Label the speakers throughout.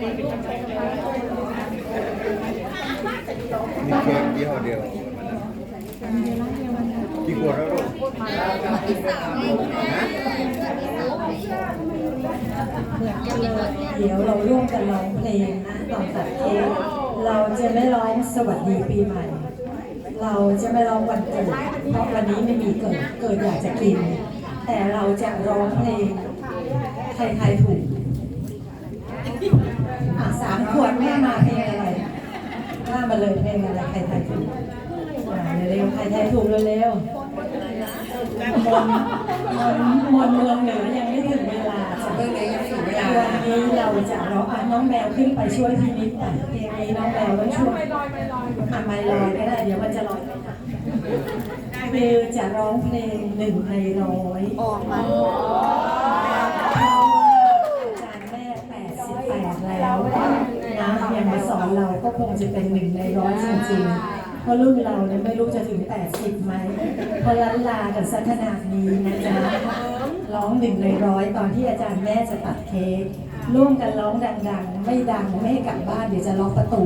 Speaker 1: มีเค้กยี่ห้อเดียวกี่ขวดแล้วลูก
Speaker 2: เดี๋ยวเราร่วมกันร้องเพลงนะตอนตัดเค้กเราจะไม่ร้องสวัสดีปีใหม่ เราจะไม่ร้องวันเกิดเพราะวันนี้ไม่มีเกิดเกิดอยากจะกิน แต่เราจะร้องเพลงใครทยถูก ว่ามาเลยเพลงอะไรใครทายถูกเร็วๆใครทายถูกเร็วๆมนมนมนเมืองเหนือยังไม่ถึงเวลาจ้ะ
Speaker 3: เรื่องนี้ยังไม่ถึงเวลา
Speaker 2: วันนี้เราจะร้องอะน้องแมวขึ้นไปช่วยพี่นิดหน่เพลงนี้น้องแมวต้องช่วยอะไม่ลอยก็ได้เดี๋ยวมันจะลอยไม่ทันวิวจะร้องเพลงหนึ่งในร้อย
Speaker 3: ออกมา
Speaker 2: ก็คงจะเป็นหนึ่งในร้อยจริงๆ เพราะรุ่นเราเนี่ยไม่รู้จะถึง 80ไหมเพราะล้านลากันสักขนาดนี้นะจ๊ะร้องหนึ่งในร้อยตอนที่อาจารย์แม่จะตัดเค้กร่วมกันร้องดังๆ ไม่ดังไม่ให้กลับบ้านเดี๋ยวจะล็อกประตู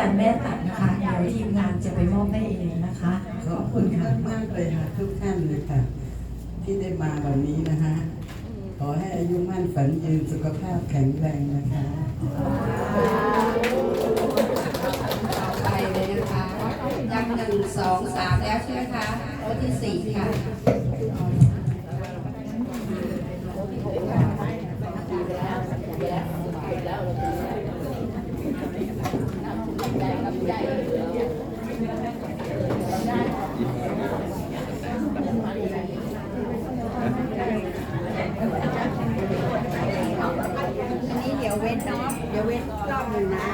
Speaker 2: จารย์แม่ตัดนะคะ เดี๋ยวทีมงานจะไปมอบให้เองนะคะ ขอบคุณค่ะ
Speaker 4: มากเลยค่ะทุกท่านเลยค่ะ ที่ได้มาวันนี้นะคะ ขอให้อายุมั่นฝันยืนสุขภาพแข็งแรงนะคะ
Speaker 3: ต่อไปเลยนะคะยังหนึ่งสองสามแล้วใช่ไหมคะโต๊ะที่สี่ค่ะ
Speaker 5: เดี๋ยวเว้
Speaker 2: นเนาะเดี๋ยวเว้นรอบหนึ่งนะ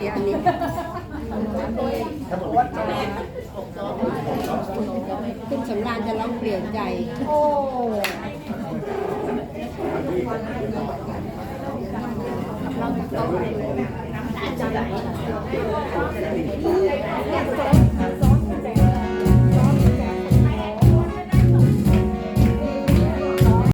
Speaker 2: เดี๋ยวนี้คุณสำรานจะร้องเปลี่ยนใจ
Speaker 6: โอ้
Speaker 2: Thank you.